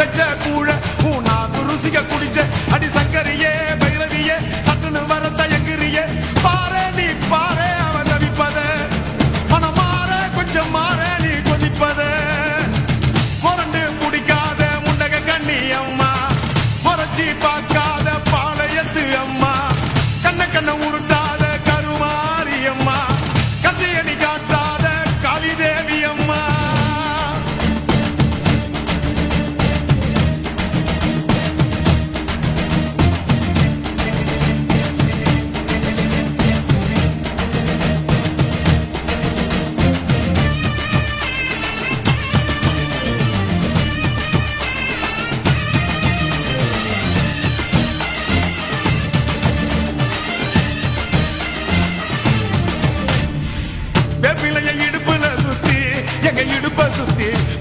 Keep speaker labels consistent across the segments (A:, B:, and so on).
A: 在这故人。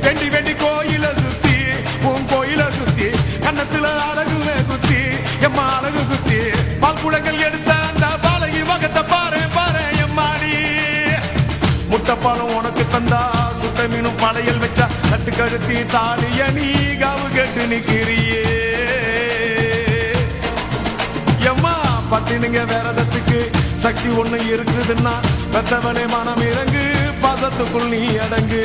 A: வெண்டி வெண்டி கோயில சுத்தி உன் கோயில சுத்தி கன்னத்துல அழகு குத்தி எம்மா அழகு குத்தி பால்குடங்கள் எடுத்த அந்த பாலகி வகத்தை பாரு பாரு எம்மாடி. முட்டைப்பாலம் உனக்கு தந்தா சுட்ட மீனும் படையல் வச்சா தட்டு கழுத்தி தாலிய நீ காவு கேட்டு நிக்கிறியே. எம்மா பத்தினுங்க விரதத்துக்கு சக்தி ஒண்ணு இருக்குதுன்னா பெத்தவனே மனம் இறங்கு பாசத்துக்குள் நீ அடங்கு.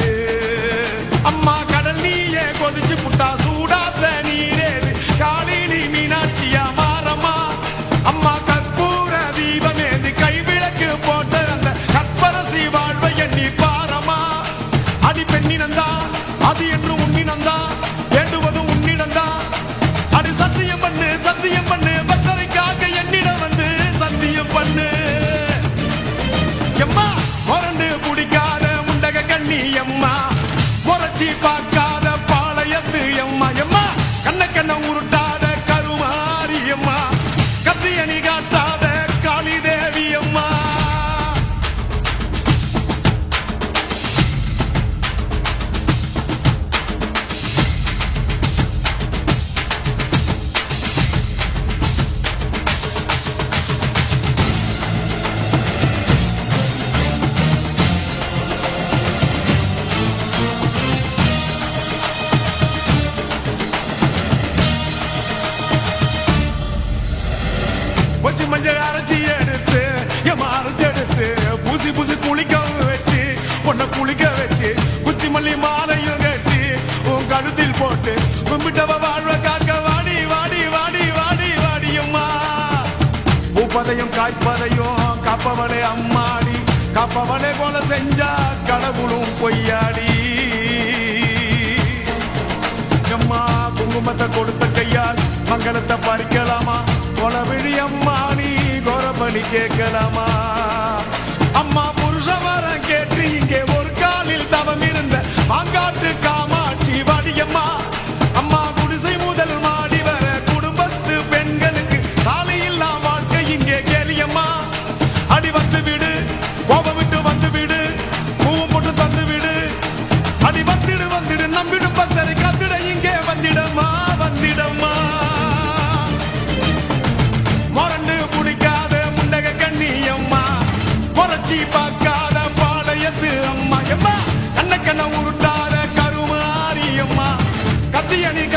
A: Everybody. வச்சு மஞ்சள் அரைச்சி எடுத்து எம்மா அரைச்சி எடுத்து பூசி பூசி குளிக்க வச்சு பொண்ணை குளிக்க வச்சு குச்சி மல்லி மாலையும் கட்டி உன் கழுத்தில் போட்டு கும்பிட்டவ வாழ்வ காக்க வாடி வாடி வாடி வாடி வாடியம்மா. பூப்பதையும் காய்ப்பதையும் காப்பவளே அம்மாடி காப்பவளே போல செஞ்சா கடவுளும் பொய்யாடி. அம்மா குங்குமத்தை கொடுத்த கையால் மங்களத்தை பறிக்கலாமா? கொலவிழி அம்மா நீ கொரபலி கேட்கலாமா? அம்மா புருஷவரம் கேட்டு இங்கே ஒரு காலில் தவம் இருந்த மாங்காட்டு காமாட்சி வாடியம்மா. அம்மா குடிசை முதல் மாடி வர குடும்பத்து பெண்களுக்கு சாலையில்லா வாழ்க்கை இங்கே கேலியம்மா. அடி வந்து விடு கோபம் the.